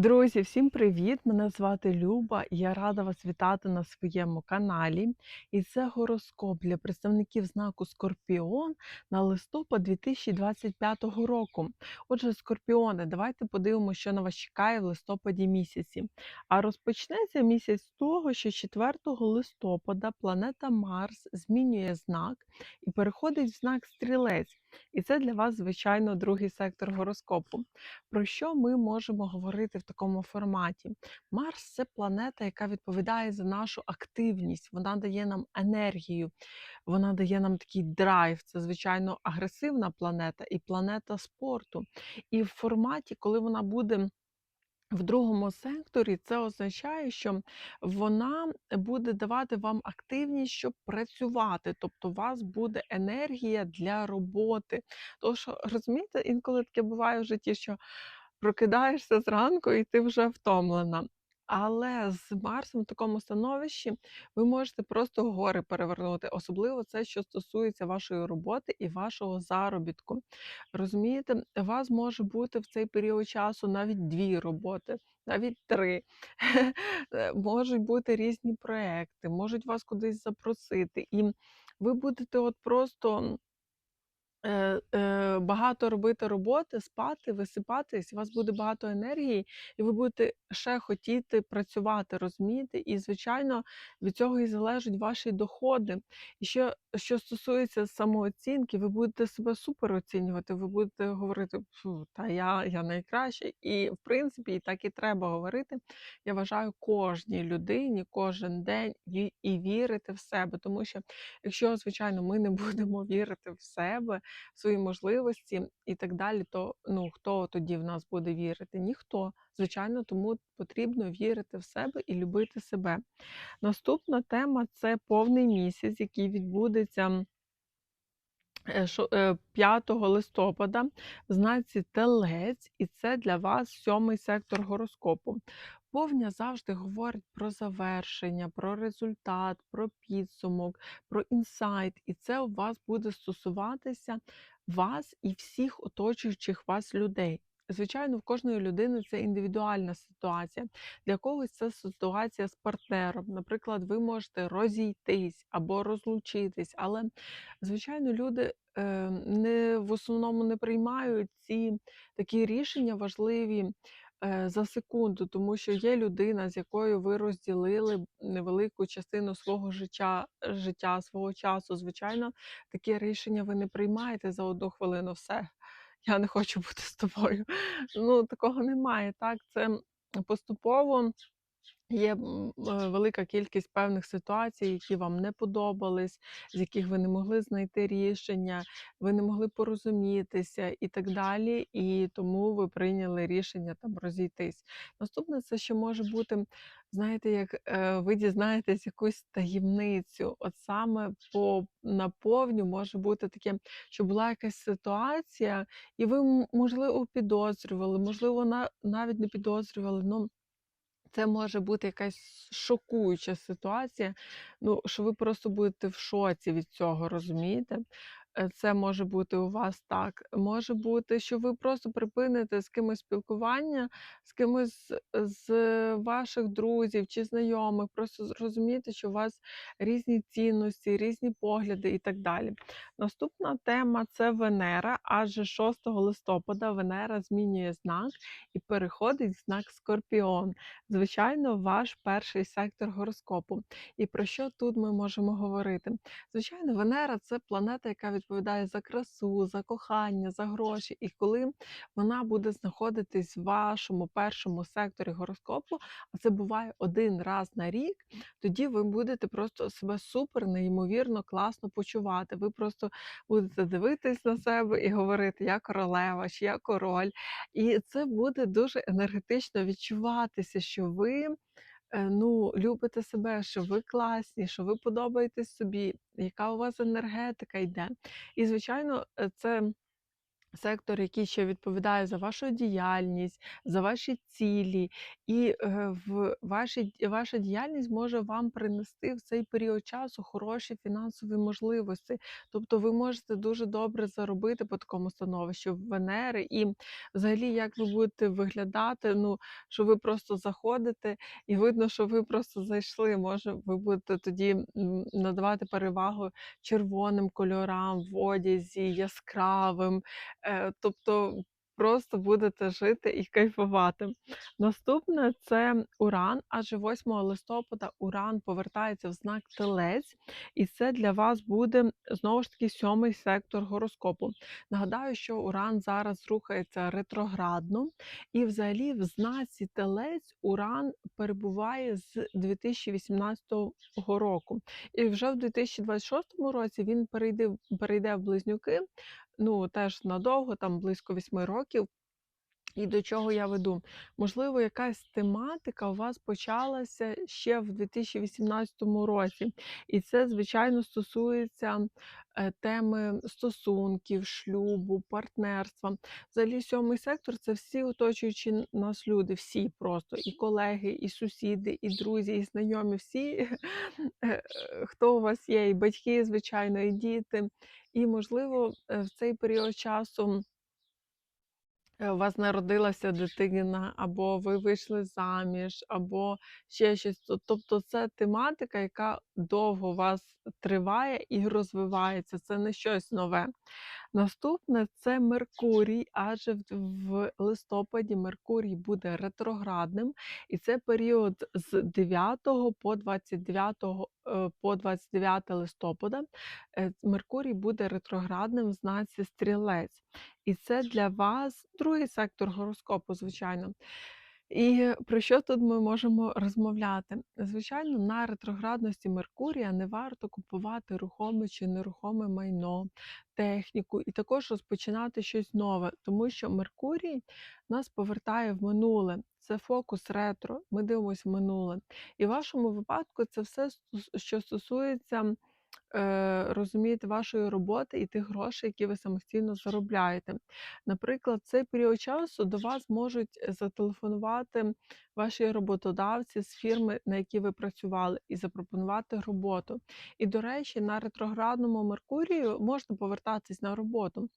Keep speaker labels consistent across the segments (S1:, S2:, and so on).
S1: Друзі, всім привіт! Мене звати Люба, і я рада вас вітати на своєму каналі. І це гороскоп для представників знаку Скорпіон на листопад 2025 року. Отже, скорпіони, давайте подивимося, що на вас чекає в листопаді місяці. А розпочнеться місяць з того, що 4 листопада планета Марс змінює знак і переходить в знак стрілець. І це для вас, звичайно, другий сектор гороскопу. Про що ми можемо говорити в такому форматі? Марс це планета, яка відповідає за нашу активність, вона дає нам енергію, вона дає нам такий драйв. Це, звичайно, агресивна планета і планета спорту. І в форматі, коли вона буде. В другому секторі це означає, що вона буде давати вам активність, щоб працювати. Тобто, у вас буде енергія для роботи. Що розумієте, інколи таке буває в житті, що прокидаєшся зранку і ти вже втомлена. Але з Марсом в такому становищі ви можете просто гори перевернути, особливо це, що стосується вашої роботи і вашого заробітку. Розумієте, у вас може бути в цей період часу навіть дві роботи, навіть три. Е, Можуть бути різні проекти, можуть вас кудись запросити, і ви будете от просто Е, е, багато робити роботи, спати, висипатись, у вас буде багато енергії, і ви будете ще хотіти працювати, розумієте? І, звичайно, від цього і залежать ваші доходи. І що, що стосується самооцінки, ви будете себе супер оцінювати, ви будете говорити, та я, я найкраща. І в принципі, і так і треба говорити. Я вважаю кожній людині, кожен день і, і вірити в себе. Тому що, якщо, звичайно, ми не будемо вірити в себе свої можливості і так далі, то ну хто тоді в нас буде вірити? Ніхто. Звичайно, тому потрібно вірити в себе і любити себе. Наступна тема це повний місяць, який відбудеться. 5 е, листопада в знаці Телець, і це для вас сьомий сектор гороскопу. Повня завжди говорить про завершення, про результат, про підсумок, про інсайт. І це у вас буде стосуватися вас і всіх оточуючих вас людей. Звичайно, в кожної людини це індивідуальна ситуація. Для когось це ситуація з партнером. Наприклад, ви можете розійтись або розлучитись, але, звичайно, люди е, не в основному не приймають ці такі рішення важливі за секунду, тому що є людина, з якою ви розділили невелику частину свого життя, життя, свого часу. Звичайно, таке рішення ви не приймаєте за одну хвилину. Все, я не хочу бути з тобою. Ну, такого немає. Так, це поступово. Є е, велика кількість певних ситуацій, які вам не подобались, з яких ви не могли знайти рішення, ви не могли порозумітися і так далі. І тому ви прийняли рішення там розійтись. Наступне, це ще може бути, знаєте, як е, ви дізнаєтесь якусь таємницю. От саме по наповню може бути таке, що була якась ситуація, і ви, можливо, підозрювали, можливо, на, навіть не підозрювали. ну, це може бути якась шокуюча ситуація, ну, що ви просто будете в шоці від цього, розумієте? Е, це може бути у вас так. Може бути, що ви просто припините з кимось спілкування, з кимось з ваших друзів чи знайомих. Просто зрозумієте, що у вас різні цінності, різні погляди і так далі. Наступна тема це Венера, адже 6 листопада Венера змінює знак і переходить в знак Скорпіон. Звичайно, ваш перший сектор гороскопу. І про що тут ми можемо говорити? Звичайно, Венера це планета, яка відповідає за красу, за кохання, за гроші. І коли вона буде знаходитись в вашому першому секторі гороскопу, а це буває один раз на рік, тоді ви будете просто себе супер, неймовірно класно почувати. Ви просто будете дивитись на себе і говорити, я королева, чи я король. І це буде дуже енергетично відчуватися, що ви ну, любите себе, що ви класні, що ви подобаєтесь собі, яка у вас енергетика йде. І, звичайно, е, це Сектор, який ще відповідає за вашу діяльність, за ваші цілі, і, е, в вашій ваша діяльність може вам принести в цей період часу хороші фінансові можливості. Тобто ви можете дуже добре заробити по такому становищу в Венери. І взагалі, як ви будете виглядати, ну, що ви просто заходите і видно, що ви просто зайшли. Може, ви будете тоді, надавати перевагу червоним кольорам в одязі, яскравим. Е, тобто просто будете жити і кайфувати. Наступне це Уран, адже 8 листопада Уран повертається в знак Телець, і це для вас буде знову ж таки сьомий сектор гороскопу. Нагадаю, що Уран зараз рухається ретроградно, і взагалі в знаці Телець Уран перебуває з 2018 року. І вже в 2026 році він перейде, перейде в близнюки ну, теж надовго, там близько восьми років. І до чого я веду? Можливо, якась тематика у вас почалася ще в 2018 році. І це, звичайно, стосується е, теми стосунків, шлюбу, партнерства. Взагалі, сьомий сектор це всі оточуючі нас люди, всі просто і колеги, і сусіди, і друзі, і знайомі, всі, е, хто у вас є, і батьки, звичайно, і діти. І, можливо, е, в цей період часу у вас народилася дитина, або ви вийшли заміж, або ще щось. Тобто це тематика, яка довго у вас триває і розвивається. Це не щось нове. Наступне це Меркурій, адже в листопаді Меркурій буде ретроградним, і це період з 9 по 29, е, по 29 листопада. Е, Меркурій буде ретроградним в знаці Стрілець. І це для вас другий сектор гороскопу, звичайно. І про що тут ми можемо розмовляти? Звичайно, на ретроградності Меркурія не варто купувати рухоме чи нерухоме майно, техніку і також розпочинати щось нове, тому що Меркурій нас повертає в минуле. Це фокус ретро, ми дивимося в минуле. І в вашому випадку це все, що стосується розумієте, вашої роботи і тих грошей, які ви самостійно заробляєте. Наприклад, цей період часу до вас можуть е, зателефонувати ваші роботодавці з фірми, на якій ви працювали, і запропонувати роботу. І, до речі, на ретроградному Меркурію можна повертатись на роботу.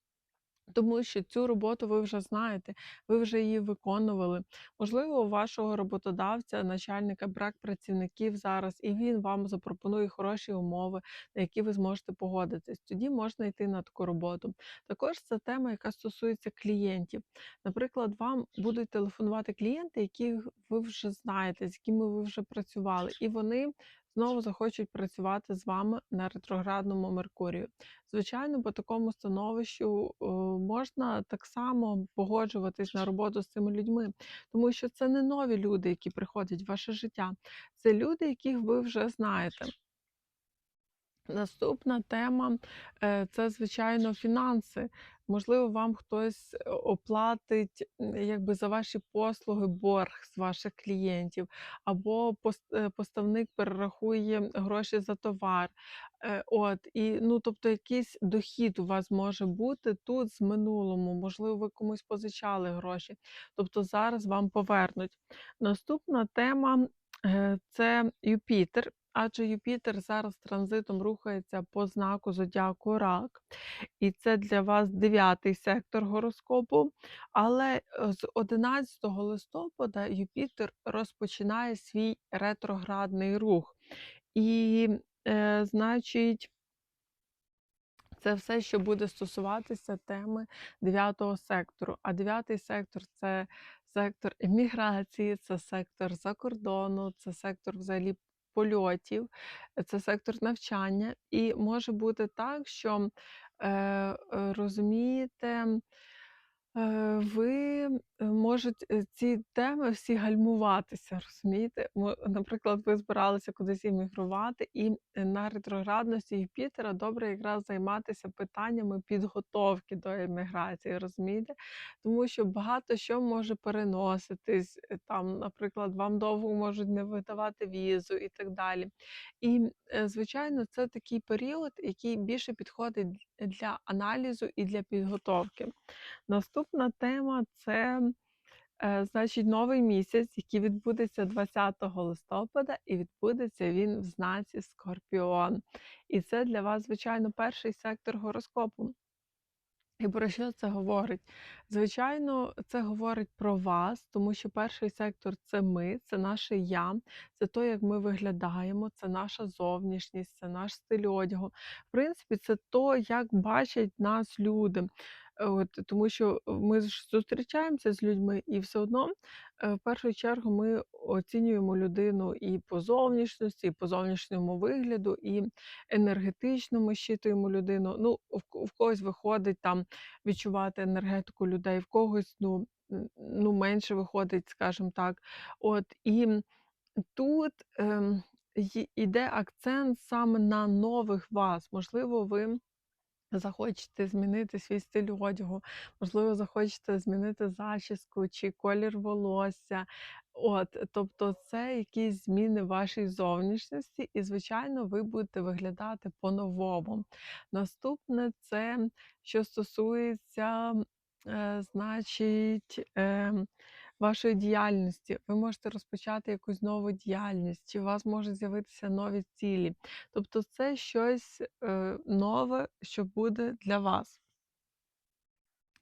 S1: Тому що цю роботу ви вже знаєте, ви вже її виконували. Можливо, у вашого роботодавця, начальника брак працівників зараз, і він вам запропонує хороші умови, на які ви зможете погодитись. Тоді можна йти на таку роботу. Також це тема, яка стосується клієнтів. Наприклад, вам будуть телефонувати клієнти, яких ви вже знаєте, з якими ви вже працювали, і вони знову захочуть працювати з вами на ретроградному Меркурію. Звичайно, по такому становищу е, можна так само погоджуватись на роботу з цими людьми, тому що це не нові люди, які приходять в ваше життя, це люди, яких ви вже знаєте. Наступна тема е, це, звичайно, фінанси. Можливо, вам хтось е, оплатить якби за ваші послуги борг з ваших клієнтів, або е, поставник перерахує гроші за товар. Е, От, і, ну, тобто, якийсь дохід у вас може бути тут з минулому. Можливо, ви комусь позичали гроші. Тобто зараз вам повернуть. Наступна тема це Юпітер. Адже Юпітер зараз транзитом рухається по знаку зодіаку Рак, і це для вас дев'ятий сектор гороскопу. Але е, з 11 листопада Юпітер розпочинає свій ретроградний рух. І, е, значить, це все, що буде стосуватися теми дев'ятого сектору. А дев'ятий сектор це сектор еміграції, це сектор закордону, це сектор взагалі польотів, це сектор навчання. І може бути так, що е, е, розумієте, е, ви е, можуть, е, ці теми всі гальмуватися, розумієте? Наприклад, ви збиралися кудись іммігрувати, і, е, на ретроградності Юпітера добре якраз займатися питаннями підготовки до еміграції, розумієте? Тому що багато що може переноситись, е, там, наприклад, вам довго можуть не видавати візу і так далі. І, е, звичайно, це такий період, який більше підходить для аналізу і для підготовки. Наступна тема це, е, значить, новий місяць, який відбудеться 20 листопада, і відбудеться він в знаці Скорпіон. І це для вас, звичайно, перший сектор гороскопу. І про що це говорить? Звичайно, це говорить про вас, тому що перший сектор це ми, це наше я, це то, як ми виглядаємо, це наша зовнішність, це наш стиль одягу. В принципі, це то, як бачать нас люди. Е, От, тому що ми ж зустрічаємося з людьми, і все одно е, в першу чергу ми оцінюємо людину і по зовнішності, і по зовнішньому вигляду, і енергетично ми щитуємо людину. Ну, в, когось виходить там відчувати енергетику людей, в когось ну, ну менше виходить, скажімо так. От і тут й- іде акцент саме на нових вас. Можливо, ви захочете змінити свій стиль одягу, можливо, захочете змінити зачіску чи колір волосся. От, тобто це якісь зміни вашій зовнішності, і, звичайно, ви будете виглядати по-новому. Наступне це що стосується, е, значить, ем, вашої діяльності. Ви можете розпочати якусь нову діяльність, чи у вас можуть з'явитися нові цілі. Тобто це щось е, нове, що буде для вас.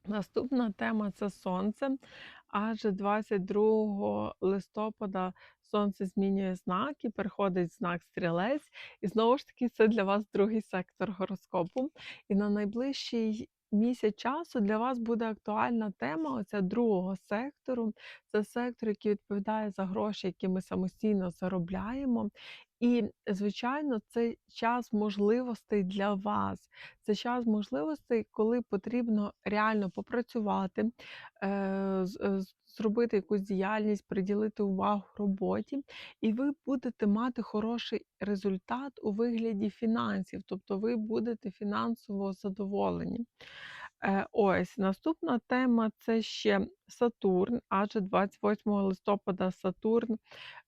S1: Наступна тема це сонце. Адже 22 листопада сонце змінює знак і переходить знак стрілець. І знову ж таки, це для вас другий сектор гороскопу. І на найближчий місяць часу для вас буде актуальна тема оця другого сектору. Це сектор, який відповідає за гроші, які ми самостійно заробляємо. І, звичайно, це час можливостей для вас. Це час можливостей, коли потрібно реально попрацювати, е, е, зробити якусь діяльність, приділити увагу роботі, і ви будете мати хороший результат у вигляді фінансів, тобто ви будете фінансово задоволені. Е, Ось наступна тема це ще Сатурн, адже 28 листопада Сатурн,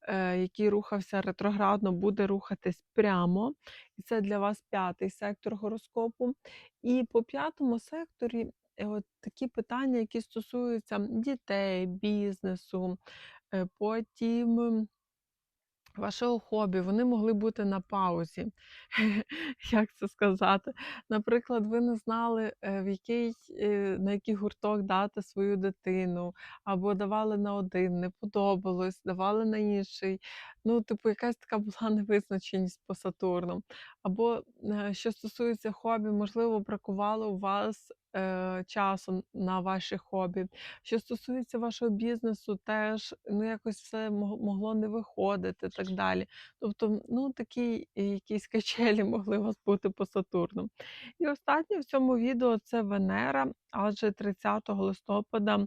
S1: е, який рухався ретроградно, буде рухатись прямо. І це для вас п'ятий сектор гороскопу. І по п'ятому секторі е, от такі питання, які стосуються дітей, бізнесу, потім вашого хобі, вони могли бути на паузі. Як це сказати? Наприклад, ви не знали, е, в який, е, на який гурток дати свою дитину, або давали на один, не подобалось, давали на інший. Ну, типу, якась така була невизначеність по Сатурну. Або е, що стосується хобі, можливо, бракувало у вас е, часу на ваші хобі. Що стосується вашого бізнесу, теж ну якось все могло не виходити, так далі. Тобто, ну такі якісь качелі могли у вас бути по Сатурну. І останнє в цьому відео це Венера, адже 30 листопада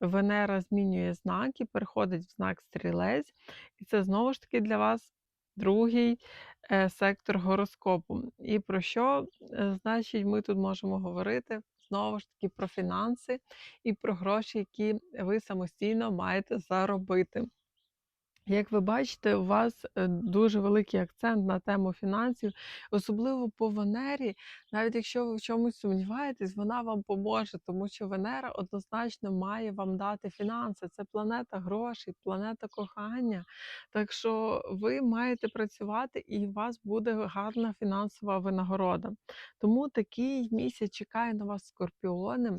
S1: Венера змінює знаки, переходить в знак стрілець, і це знову ж таки для вас другий е, сектор гороскопу. І про що, е, значить, ми тут можемо говорити? Знову ж таки про фінанси і про гроші, які ви самостійно маєте заробити. Як ви бачите, у вас е, дуже великий акцент на тему фінансів, особливо по Венері. Навіть якщо ви в чомусь сумніваєтесь, вона вам поможе, тому що Венера однозначно має вам дати фінанси. Це планета грошей, планета кохання. Так що ви маєте працювати і у вас буде гарна фінансова винагорода. Тому такий місяць чекає на вас скорпіони.